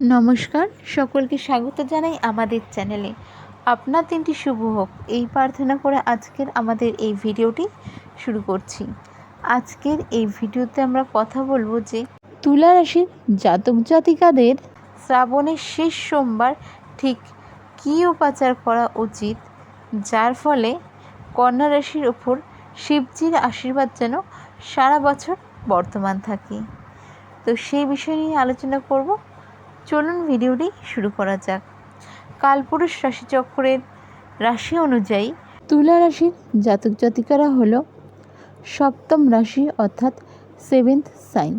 নমস্কার, সকলকে স্বাগত জানাই আমাদের চ্যানেলে। আপনার দিনটি শুভ হোক। এই প্রার্থনা করে আজকের আমাদের এই ভিডিওটি শুরু করছি। আজকের এই ভিডিওতে আমরা কথা বলব যে, তুলা রাশির জাতক জাতিকাদের শ্রাবণের শেষ সোমবার ঠিক কী উপাচার করা উচিত, যার ফলে কন্যা রাশির ওপর শিবজির আশীর্বাদ যেন সারা বছর বর্তমান থাকে। তো সেই বিষয় নিয়ে আলোচনা করব। চলুন ভিডিওটি শুরু করা যাক। কালপুরুষ রাশিচক্রের রাশি অনুযায়ী তুলা রাশির জাতক জাতিকারা হল সপ্তম রাশি অর্থাৎ সেভেন্থ সাইন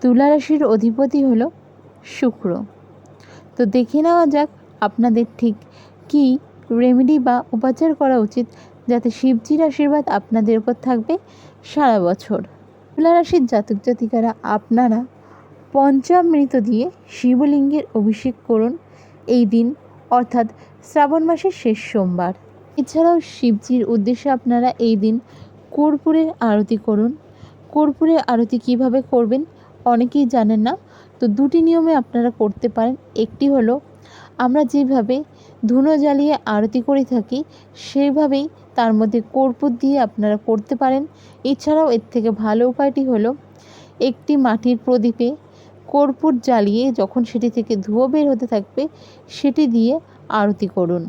তুলা রাশির অধিপতি হলো শুক্র। তো দেখে নেওয়া যাক আপনাদের ঠিক কী রেমেডি বা উপাচার করা উচিত যাতে শিবজির আশীর্বাদ আপনাদের উপর থাকবে সারা বছর। তুলা রাশির জাতক জাতিকারা আপনারা পঞ্চামৃত দিয়ে শিবলিঙ্গের অভিষেক করুন এই দিন, অর্থাৎ শ্রাবণ মাসের শেষ সোমবার। এছাড়াও শিবজির উদ্দেশ্যে আপনারা এই দিন কর্পূরের আরতি করুন। কর্পূরের আরতি কীভাবে করবেন অনেকেই জানেন না, তো দুটি নিয়মে আপনারা করতে পারেন। একটি হলো, আমরা যেভাবে ধুনো জ্বালিয়ে আরতি করে থাকি, সেইভাবেই তার মধ্যে কর্পূর দিয়ে আপনারা করতে পারেন। এছাড়াও এর থেকে ভালো উপায়টি হলো, একটি মাটির প্রদীপে কর্পূর জ্বালিয়ে যখন সেটি থেকে ধুয়ো বের হতে থাকবে, সেটি দিয়ে আরতি করুন।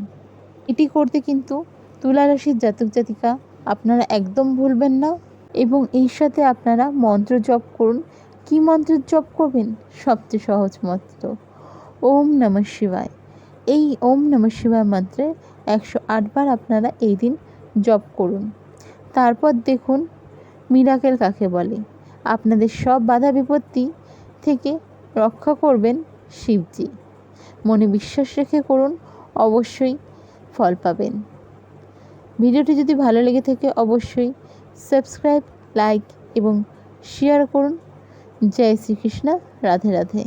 এটি করতে কিন্তু তুলা রাশির জাতক জাতিকা আপনারা একদম ভুলবেন না এবং এর সাথে আপনারা মন্ত্র জপ করুন। কি মন্ত্র জপ করবেন? সবচেয়ে সহজ মন্ত্র, ওম নমঃ শিবায়। এই ওম নমঃ শিবায় মন্ত্রে একশো আটবার আপনারা এই দিন জপ করুন। তারপর দেখুন, মিরাকেল কাকে বলে? আপনাদের সব বাধা বিপত্তি থেকে রক্ষা করবেন শিবজি। মনে বিশ্বাস রেখে করুন, অবশ্যই ফল পাবেন। ভিডিওটি যদি ভালো লেগে থাকে, অবশ্যই সাবস্ক্রাইব, লাইক এবং শেয়ার করুন। জয় শ্রীকৃষ্ণ, রাধে রাধে।